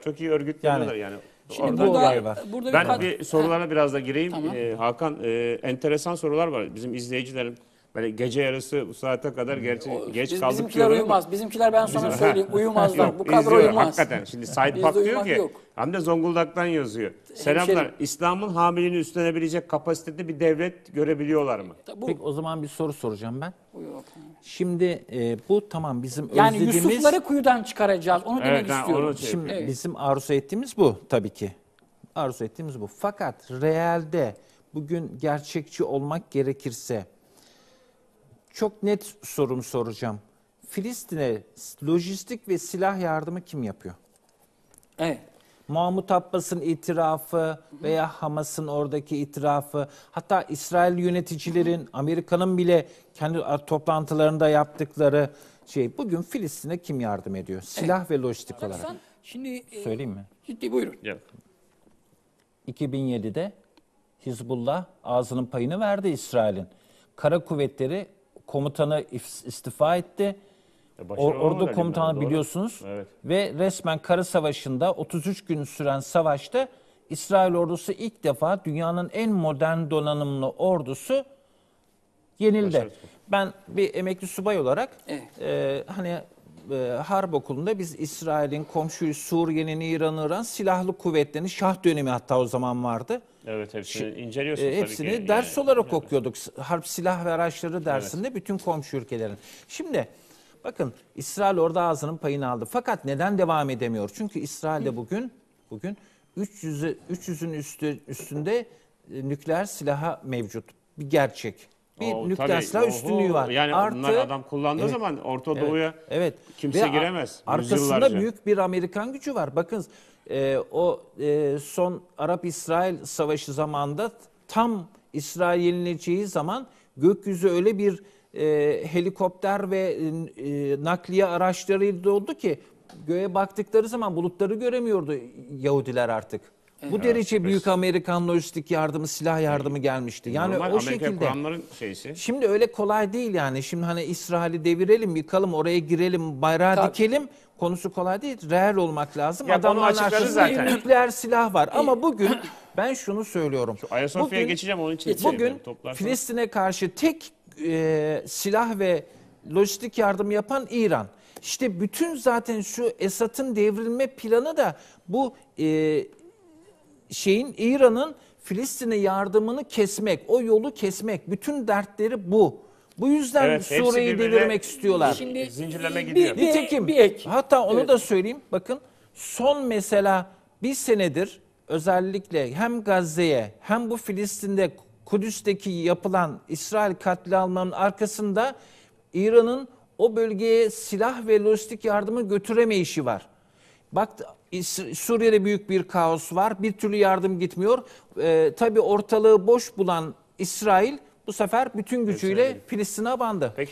Çok iyi örgütleniyorlar yani. Şimdi Orada- burada, olay var. burada bir Ben kad- bir sorulara biraz da gireyim. Tamam. Ee, Hakan e, enteresan sorular var. Bizim izleyicilerim böyle gece yarısı bu saate kadar gerçi geç Biz- kaldık bizimkiler ama- uyumaz. Bizimkiler ben sana Bizim- söyleyeyim uyumazlar. Yok, Bu kadro uyumaz. Hakikaten. Şimdi Said Pak diyor ki yok. hem de Zonguldak'tan yazıyor. Selamlar. Hemşerim. İslam'ın hamileliğini üstlenebilecek kapasitede bir devlet görebiliyorlar mı? Bu, Peki o zaman bir soru soracağım ben. Buyur. Şimdi e, bu tamam bizim yani özlediğimiz... Yusufları kuyudan çıkaracağız. Onu demek Evet, ben istiyorum. onu şey- Şimdi Evet. bizim arzu ettiğimiz bu tabii ki. Arzu ettiğimiz bu. Fakat realde bugün gerçekçi olmak gerekirse çok net sorum soracağım. Filistin'e lojistik ve silah yardımı kim yapıyor? Evet. Mahmut Abbas'ın itirafı veya Hamas'ın oradaki itirafı, hatta İsrail yöneticilerin, Amerika'nın bile kendi toplantılarında yaptıkları şey. Bugün Filistin'e kim yardım ediyor? Silah ve lojistik olarak. Sen şimdi e, Söyleyeyim mi? ciddi buyurun. Yok. 2007'de Hizbullah ağzının payını verdi İsrail'in. Kara kuvvetleri komutanı if- istifa etti. E, O, başarılı ordu komutanı doğru. biliyorsunuz. Evet. Ve resmen Kara Savaşı'nda 33 gün süren savaşta İsrail ordusu ilk defa dünyanın en modern donanımlı ordusu yenildi. Başarılı. Ben bir emekli subay olarak Evet. e, hani e, harp okulunda biz İsrail'in komşu Suriye'nin, İran'ın, İran silahlı kuvvetlerini şah dönemi hatta o zaman vardı. Evet hepsini inceliyorsun E, tabii hepsini ki. ders Yani- olarak okuyorduk. S- Harp silah ve araçları dersinde bütün komşu ülkelerin. Şimdi bakın İsrail orada ağzının payını aldı. Fakat neden devam edemiyor? Çünkü İsrail'de bugün bugün 300'ü 300'ün üstü üstünde e, nükleer silaha mevcut. Bir gerçek. Bir O, nükleer tabii, silah oho. üstünlüğü var. Yani Artı, bunlar adam kullandığı Evet. zaman Orta Doğu'ya Evet. kimse Ve giremez. Arkasında Yüzyıllarca. büyük bir Amerikan gücü var. Bakın e, o e, son Arap-İsrail savaşı zamanında tam İsrail yenileceği zaman gökyüzü öyle bir e, helikopter ve e, nakliye araçlarıyla doldu ki göğe baktıkları zaman bulutları göremiyordu Yahudiler artık. Bu derece büyük Amerikan lojistik yardımı, silah yardımı gelmişti. Yani Normal o Amerika şekilde. kuranların şeysi. Şimdi öyle kolay değil yani. Şimdi hani İsrail'i devirelim, yıkalım, oraya girelim, bayrağı Tabii. dikelim. Konusu kolay değil. Reel olmak lazım. Ya bunu Adamların açıkladı arkasında zaten. nükleer silah var. Ama bugün ben şunu söylüyorum. Ayasofya'ya Bugün- geçeceğim onun için. şey Bugün Toplarsan- Filistin'e karşı tek e, silah ve lojistik yardım yapan İran. İşte bütün zaten şu Esad'ın devrilme planı da bu e, şeyin İran'ın Filistin'e yardımını kesmek, o yolu kesmek. Bütün dertleri bu. Bu yüzden Evet, Suriye'yi devirmek istiyorlar. Şimdi Zincirleme bir- gidiyor. Bir, Nitekim bir ek. hatta onu Evet. da söyleyeyim. Bakın son mesela bir senedir özellikle hem Gazze'ye hem bu Filistin'de Kudüs'teki yapılan İsrail katliamlarının arkasında İran'ın o bölgeye silah ve lojistik yardımı götüremeyişi var. Bak Suriye'de büyük bir kaos var. Bir türlü yardım gitmiyor. Ee, tabii ortalığı boş bulan İsrail bu sefer bütün gücüyle Filistin'e abandı. Peki